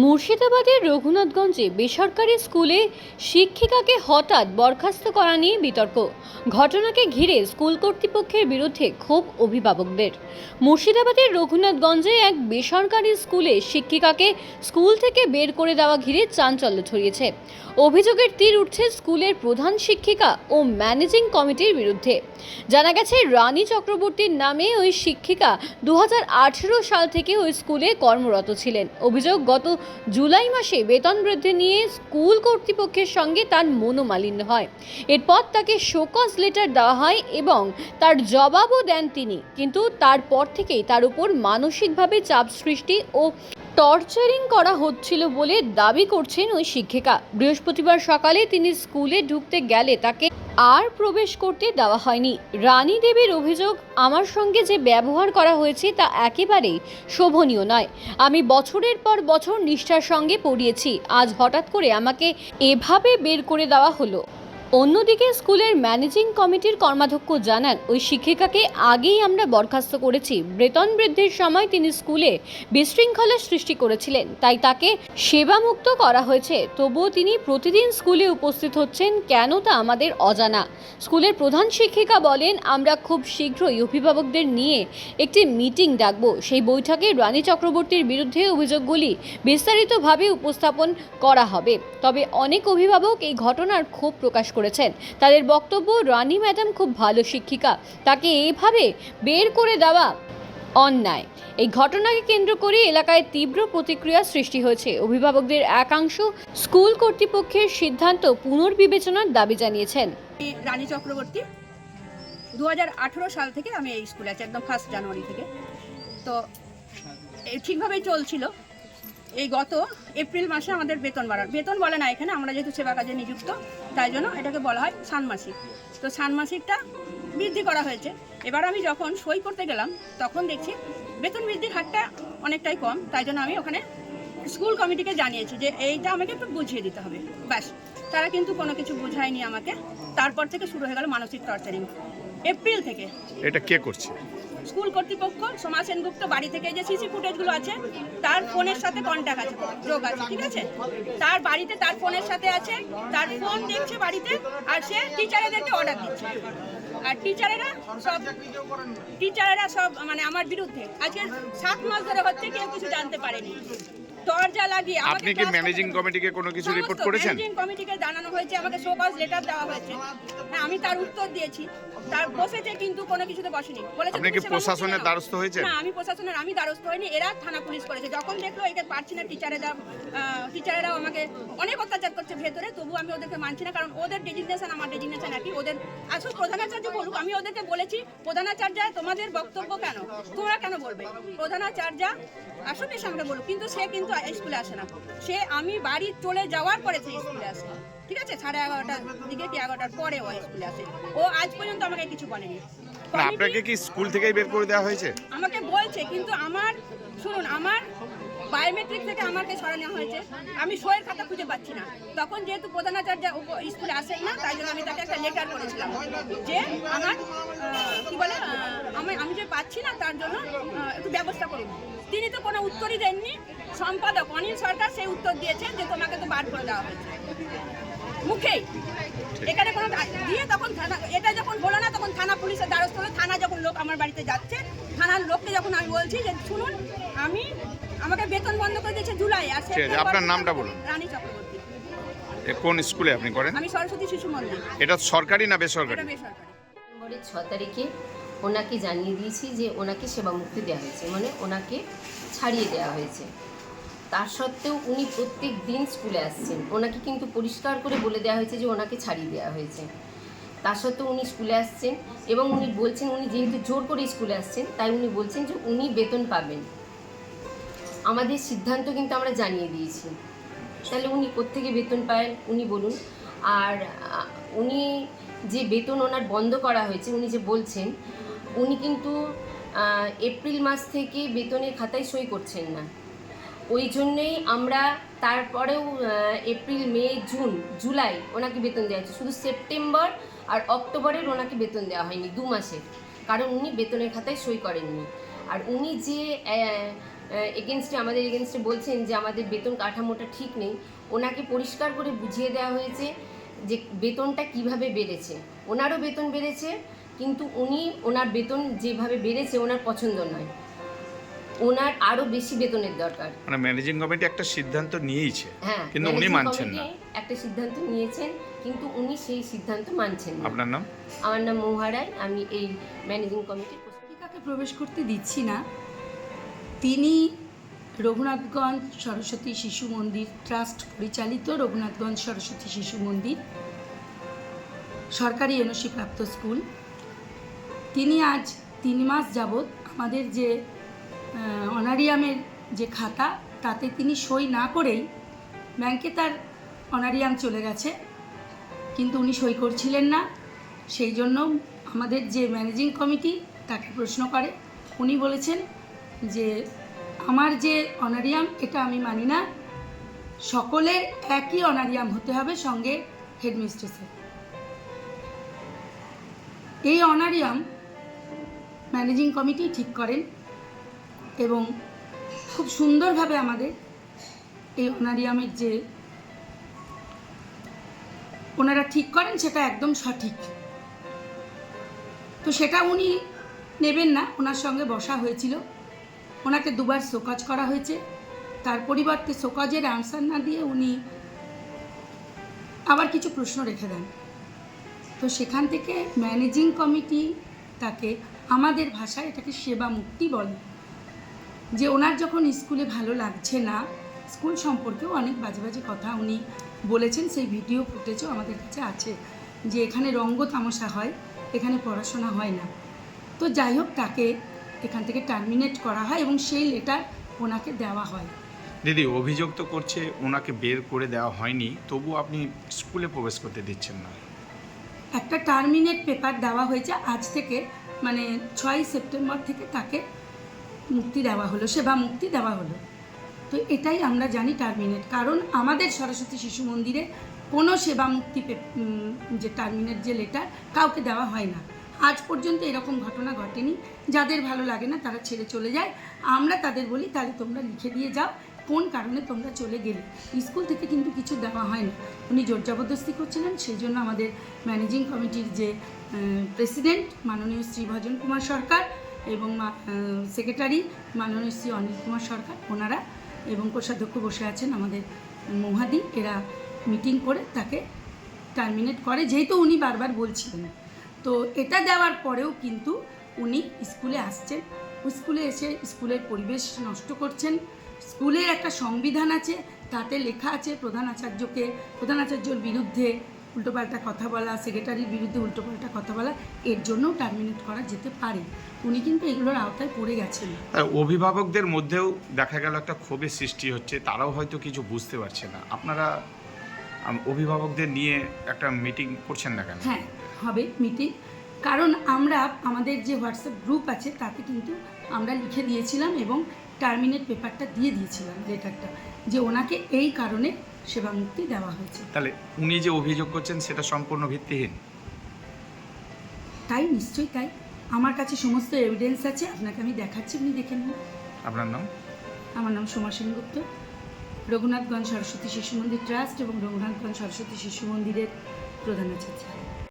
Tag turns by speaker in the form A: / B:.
A: মুর্শিদাবাদের রঘুনাথগঞ্জে বেসরকারি স্কুলে শিক্ষিকাকে হঠাৎ বরখাস্ত করা নিয়ে বিতর্ক। ঘটনাকে ঘিরে স্কুল কর্তৃপক্ষের বিরুদ্ধে ক্ষোভ অভিভাবকদের। মুর্শিদাবাদের রঘুনাথগঞ্জে এক বেসরকারি স্কুলে শিক্ষিকাকে স্কুল থেকে বের করে দেওয়া ঘিরে চাঞ্চল্য ছড়িয়েছে। অভিযোগের তীর উঠছে স্কুলের প্রধান শিক্ষিকা ও ম্যানেজিং কমিটির বিরুদ্ধে। জানা গেছে, রানী চক্রবর্তীর নামে ওই শিক্ষিকা দু হাজার আঠেরো সাল থেকে ওই স্কুলে কর্মরত ছিলেন। অভিযোগ, গত জুলাই মাসে বেতন বৃদ্ধি নিয়ে স্কুল কর্তৃপক্ষের সঙ্গে তার মনোমালিন্য হয়। এরপর তাকে শোকজ লেটার দেওয়া হয় এবং তার জবাবও দেন তিনি। কিন্তু তারপর থেকেই তার উপর মানসিকভাবে চাপ সৃষ্টি ও টর্চারিং করা হচ্ছিল বলে দাবি করছেন ওই শিক্ষিকা। বৃহস্পতিবার সকালে তিনি স্কুলে ঢুকতে গেলে তাকে আর প্রবেশ করতে দেওয়া হয়নি। রানী দেবীর অভিযোগ, আমার সঙ্গে যে ব্যবহার করা হয়েছে তা একেবারেই শোভনীয় নয়। আমি বছরের পর বছর নিষ্ঠার সঙ্গে পড়িয়েছি। আজ হঠাৎ করে আমাকে এভাবে বের করে দেওয়া হলো। অন্যদিকে স্কুলের ম্যানেজিং কমিটির কর্মাধ্যক্ষ জানান, ওই শিক্ষিকাকে আগেই আমরা বরখাস্ত করেছি। বেতন বৃদ্ধির সময় তিনি স্কুলে বিশৃঙ্খলার সৃষ্টি করেছিলেন, তাই তাকে সেবামুক্ত করা হয়েছে। তবুও তিনি প্রতিদিন স্কুলে উপস্থিত হচ্ছেন কেন তা আমাদের অজানা। স্কুলের প্রধান শিক্ষিকা বলেন, আমরা খুব শীঘ্রই অভিভাবকদের নিয়ে একটি মিটিং ডাকব। সেই বৈঠকে রানী চক্রবর্তীর বিরুদ্ধে অভিযোগগুলি বিস্তারিতভাবে উপস্থাপন করা হবে। তবে অনেক অভিভাবক এই ঘটনার ক্ষোভ প্রকাশ করেছেন। তাদের বক্তব্য, রানী ম্যাডাম খুব ভালো শিক্ষিকা। তাকে এইভাবে বের করে দেওয়া অন্যায়। এই ঘটনাকে কেন্দ্র করে এলাকায় তীব্র প্রতিক্রিয়া সৃষ্টি হয়েছে। অভিভাবকদের একাংশ স্কুল কর্তৃপক্ষের সিদ্ধান্ত পুনর্বিবেচনার দাবি জানিয়েছেন।
B: রানী চক্রবর্তী। দু হাজার আঠারো সাল থেকে আমি এই স্কুলে আছি, একদম ফার্স্ট জানুয়ারি থেকে। তো ঠিকভাবেই চলছিল। এই গত এপ্রিল মাসে আমাদের বেতন বাড়ান। বেতন বলে না এখানে, আমরা যেহেতু সেবা কাজে নিযুক্ত, তাই জন্য এটাকে বলা হয় ষান্মাসিক। তো ষান্মাসিকটা বৃদ্ধি করা হয়েছে। এবার আমি যখন সই করতে গেলাম, তখন দেখছি বেতন বৃদ্ধির হারটা অনেকটাই কম। তাই জন্য আমি ওখানে স্কুল কমিটিকে জানিয়েছি যে এইটা আমাকে একটু বুঝিয়ে দিতে হবে। ব্যাস, তারা কিন্তু কোনো কিছু বোঝায়নি আমাকে। তারপর থেকে শুরু হয়ে গেল মানসিক টর্চারিং। এপ্রিল থেকে
C: এটা কে করছে?
B: স্কুল কর্তৃপক্ষ সমাজ সেনগুপ্ত বাড়ি থেকে যে সিসি ফুটেজগুলো আছে, তার ফোনের সাথে কন্ট্যাক্ট আছে, যোগ আছে, ঠিক আছে? তার বাড়িতে তার ফোনের সাথে আছে, তার ফোন দেখছে বাড়িতে, আর সে টিচারেদেরকে অর্ডার দিচ্ছে। আর টিচারেরা সব টিচারেরা সব মানে আমার বিরুদ্ধে, আজকে সাত মাস ধরে হচ্ছে, কেউ কিছু জানতে পারেনি। দরজা লাগিয়ে
C: আপনি কি ম্যানেজিং কমিটিকে কোনো কিছু রিপোর্ট করেছেন?
B: ম্যানেজিং কমিটিকে জানানো হয়েছে আমাকে শোকজ লেটার দেওয়া হয়েছে। হ্যাঁ আমি তার উত্তর দিয়েছি। তার বসেছে কিন্তু কোনো কিছুতে বসেনি। বলেছে
C: আপনি কি প্রশাসনের। দ্বারস্থ হয়েছে
B: না আমি প্রশাসনের আমি দ্বারস্থ হইনি। এরা থানা পুলিশ করেছে। যখন দেখল এটা পারছি না টিচারেরা টিচারেরাও আমাকে অনেক অত্যাচার ভেতরে তবু আমি ওদেরকে মানছি না কারণ ওদের ডেজিগনেশন আমার ডেজিগনেশন একই। ওদের আসল প্রধানাচার্য বলুক আমি ওদেরকে বলেছি প্রধানাচার্য তোমাদের বক্তব্য কেন? তোমরা কেন বলবে? প্রধানাচার্য আসুক এসে আমাকে বলুক কিন্তু সে কিন্তু স্কুলে আসে না। সে আমি বাড়ি চলে যাওয়ার পরে সে স্কুলে আসে। ঠিক আছে? সাড়ে এগারোটার দিকে কি এগারোটার পরে ও স্কুলে আসে। ও আজ পর্যন্ত আমাকে কিছু বলেনি।
C: আপনাকে কি স্কুল থেকেই বের করে দেওয়া হয়েছে?
B: আমাকে বলছে কিন্তু আমার শুনুন আমার বায়োমেট্রিক থেকে আমাকে সরানো হয়েছে। আমি সইয়ের খাতা খুঁজে পাচ্ছি না। তখন যেহেতু প্রধানাচার্য স্কুলে আসেন না তাই জন্য আমি তাকে একটা লেটার করেছিলাম যে আমার কি বলে আমি আমি যে পাচ্ছি না তার জন্য একটু ব্যবস্থা করুন। তিনি তো কোনো উত্তরই দেননি। সম্পাদক অনিল সরকার সেই উত্তর দিয়েছেন যে তোমাকে তো বার করে দেওয়া হয়েছে। মুখেই। এখানে কোনো দিয়ে তখন থানা এটা যখন হলো না তখন থানা পুলিশের দ্বারস্থ হলো। থানা যখন লোক আমার বাড়িতে যাচ্ছে থানার লোককে যখন আমি বলছি যে শুনুন আমি আমাকে বেতন বন্ধ করে দিয়েছে জুলাই আর
C: ঠিক আছে, আপনার নামটা বলুন।
B: রানী চক্রবর্তী।
C: এ কোন স্কুলে আপনি করেন?
B: আমি সরস্বতী শিশু মন্দির।
C: এটা সরকারি না
B: এটা
C: বেসরকারি।
B: বেসরকারি
D: ডিসেম্বরের ছ তারিখে ওনাকে জানিয়ে দিয়েছি যে ওনাকে সেবা মুক্তি দেওয়া হয়েছে মানে ওনাকে ছাড়িয়ে দেওয়া হয়েছে। তার সত্ত্বেও উনি প্রত্যেক দিন স্কুলে আসছেন। ওনাকে কিন্তু পরিষ্কার করে বলে দেওয়া হয়েছে যে ওনাকে ছাড়িয়ে দেওয়া হয়েছে। তার সত্ত্বেও উনি স্কুলে আসছেন এবং উনি বলছেন উনি যেহেতু জোর করে স্কুলে আসছেন তাই উনি বলছেন যে উনি বেতন পাবেন। আমাদের সিদ্ধান্ত কিন্তু আমরা জানিয়ে দিয়েছি। তাহলে উনি কোত্থেকে বেতন পায়? উনি বলুন। আর উনি যে বেতন ওনার বন্ধ করা হয়েছে, উনি যে বলছেন, উনি কিন্তু এপ্রিল মাস থেকে বেতনের খাতায় সই করছেন না। ওই জন্যেই আমরা তারপরেও এপ্রিল, মে, জুন, জুলাই ওনাকে বেতন দেওয়া হচ্ছে। শুধু সেপ্টেম্বর আর অক্টোবরের ওনাকে বেতন দেওয়া হয়নি, দু মাসের। কারণ উনি বেতনের খাতায় সই করেননি। আর উনি যে এগেনস্টে আমাদের এগেনস্টে বলছেন যে আমাদের বেতন কাঠামোটা ঠিক নেই। ওনাকে পরিষ্কার করে বুঝিয়ে দেওয়া হয়েছে যে বেতনটা কীভাবে বেড়েছে। ওনারও বেতন বেড়েছে কিন্তু উনি ওনার বেতন যেভাবে বেড়েছে ওনার পছন্দ নয়। ওনার আরও বেশি বেতনের দরকার।
C: মানে ম্যানেজিং কমিটি একটা সিদ্ধান্ত নিয়েইছে
D: হ্যাঁ
C: কিন্তু উনি মানছেন না।
D: একটা সিদ্ধান্ত নিয়েছেন কিন্তু উনি সেই সিদ্ধান্ত মানছেন না।
C: আপনার নাম?
D: আমার নাম মৌহারায় আমি এই ম্যানেজিং কমিটির
E: শিক্ষিকাকে প্রবেশ করতে দিচ্ছি না। তিনি রঘুনাথগঞ্জ সরস্বতী শিশু মন্দির ট্রাস্ট পরিচালিত রঘুনাথগঞ্জ সরস্বতী শিশু মন্দির সরকারি এনওসি প্রাপ্ত স্কুল। তিনি আজ তিন মাস যাবৎ আমাদের যে অনারিয়ামের যে খাতা, তাতে তিনি সই না করেই ব্যাংকে তার অনারিয়াম চলে গেছে। কিন্তু উনি সই করছিলেন না। সেই জন্য আমাদের যে ম্যানেজিং কমিটি তাকে প্রশ্ন করে। উনি বলেছেন যে আমার যে অনারিয়াম, এটা আমি মানি না। সকলের একই অনারিয়াম হতে হবে সঙ্গে হেডমিস্ট্রেসের। এই অনারিয়াম ম্যানেজিং কমিটি ঠিক করেন এবং খুব সুন্দরভাবে আমাদের এই অনারিয়ামের যে ওনারা ঠিক করেন, সেটা একদম সঠিক। তো সেটা উনি নেবেন না, ওনার সঙ্গে বসা হয়েছিল। ওনাকে দুবার শোকজ করা হয়েছে। তার পরিবর্তে শোকজের আনসার না দিয়ে উনি আবার কিছু প্রশ্ন রেখে দেন। তো সেখান থেকে ম্যানেজিং কমিটি তাকে আমাদের ভাষায় এটাকে সেবা মুক্তি বলে, যে ওনার যখন স্কুলে ভালো লাগছে না, স্কুল সম্পর্কেও অনেক বাজে বাজে কথা উনি বলেছেন, সেই ভিডিও ফুটেজও আমাদের কাছে আছে, যে এখানে রঙ্গ তামাশা হয়, এখানে পড়াশোনা হয় না। তো যাই হোক, তাকে এখান থেকে টার্মিনেট করা হয় এবং সেই লেটার ওনাকে দেওয়া হয়।
C: দিদি অভিযোগ তো করছে ওনাকে বের করে দেওয়া হয়নি তবু আপনি স্কুলে প্রবেশ করতে দিচ্ছেন না।
E: একটা টার্মিনেট পেপার দেওয়া হয়েছে আজ থেকে মানে ছয় সেপ্টেম্বর থেকে তাকে মুক্তি দেওয়া হলো সেবা মুক্তি দেওয়া হলো। তো এটাই আমরা জানি টার্মিনেট কারণ আমাদের সরস্বতী শিশু মন্দিরে কোনো সেবা মুক্তি পে- যে টার্মিনেট যে লেটার কাউকে দেওয়া হয় না। আজ পর্যন্ত এরকম ঘটনা ঘটেনি। যাদের ভালো লাগে না, তারা ছেড়ে চলে যায়। আমরা তাদের বলি, তাহলে তোমরা লিখে দিয়ে যাও, কোন কারণে তোমরা চলে গেলে? স্কুল থেকে কিন্তু কিছু দেওয়া হয় না উনি জোর জবরদস্তি করছিলেন, সেই জন্য আমাদের ম্যানেজিং কমিটির যে প্রেসিডেন্ট মাননীয় শ্রী ভজন কুমার সরকার এবং সেক্রেটারি মাননীয় শ্রী অনিল কুমার সরকার, ওনারা এবং কোষাধ্যক্ষ বসে আছেন আমাদের মহাদি। এরা মিটিং করে তাকে টার্মিনেট করে, যেহেতু উনি বারবার বলছিলেন। তো এটা দেওয়ার পরেও কিন্তু উনি স্কুলে আসছেন। স্কুলে এসে স্কুলের পরিবেশ নষ্ট করছেন। স্কুলের একটা সংবিধান আছে তাতে লেখা আছে প্রধান আচার্যকে প্রধান আচার্যর বিরুদ্ধে উল্টোপাল্টা কথা বলা সেক্রেটারির বিরুদ্ধে উল্টোপাল্টা কথা বলা এর জন্যও টার্মিনেট করা যেতে পারে। উনি কিন্তু এগুলোর আওতায় পড়ে গেছেন।
C: আর অভিভাবকদের মধ্যেও দেখা গেল একটা ক্ষোভের সৃষ্টি হচ্ছে তারাও হয়তো কিছু বুঝতে পারছে না। আপনারা অভিভাবকদের নিয়ে একটা মিটিং করছেন না কেন?
E: হ্যাঁ হবে মিটিং। কারণ আমরা আমাদের যে হোয়াটসঅ্যাপ গ্রুপ আছে তাতে কিন্তু আমরা লিখে দিয়েছিলাম এবং টার্মিনেট পেপারটা দিয়ে দিয়েছিলাম লেটারটা যে ওনাকে এই কারণে সেবা মুক্তি দেওয়া হয়েছে।
C: তাহলে উনি যে অভিযোগ করছেন সেটা সম্পূর্ণ ভিত্তিহীন?
E: তাই নিশ্চয়ই তাই। আমার কাছে সমস্ত এভিডেন্স আছে আপনাকে আমি দেখাচ্ছি আপনি দেখে নিন।
C: আপনার নাম?
E: আমার নাম সোমা সেনগুপ্ত। রঘুনাথগঞ্জ সরস্বতী শিশু মন্দির ট্রাস্ট এবং রঘুনাথগঞ্জ সরস্বতী শিশু মন্দিরের প্রধান আচার্য।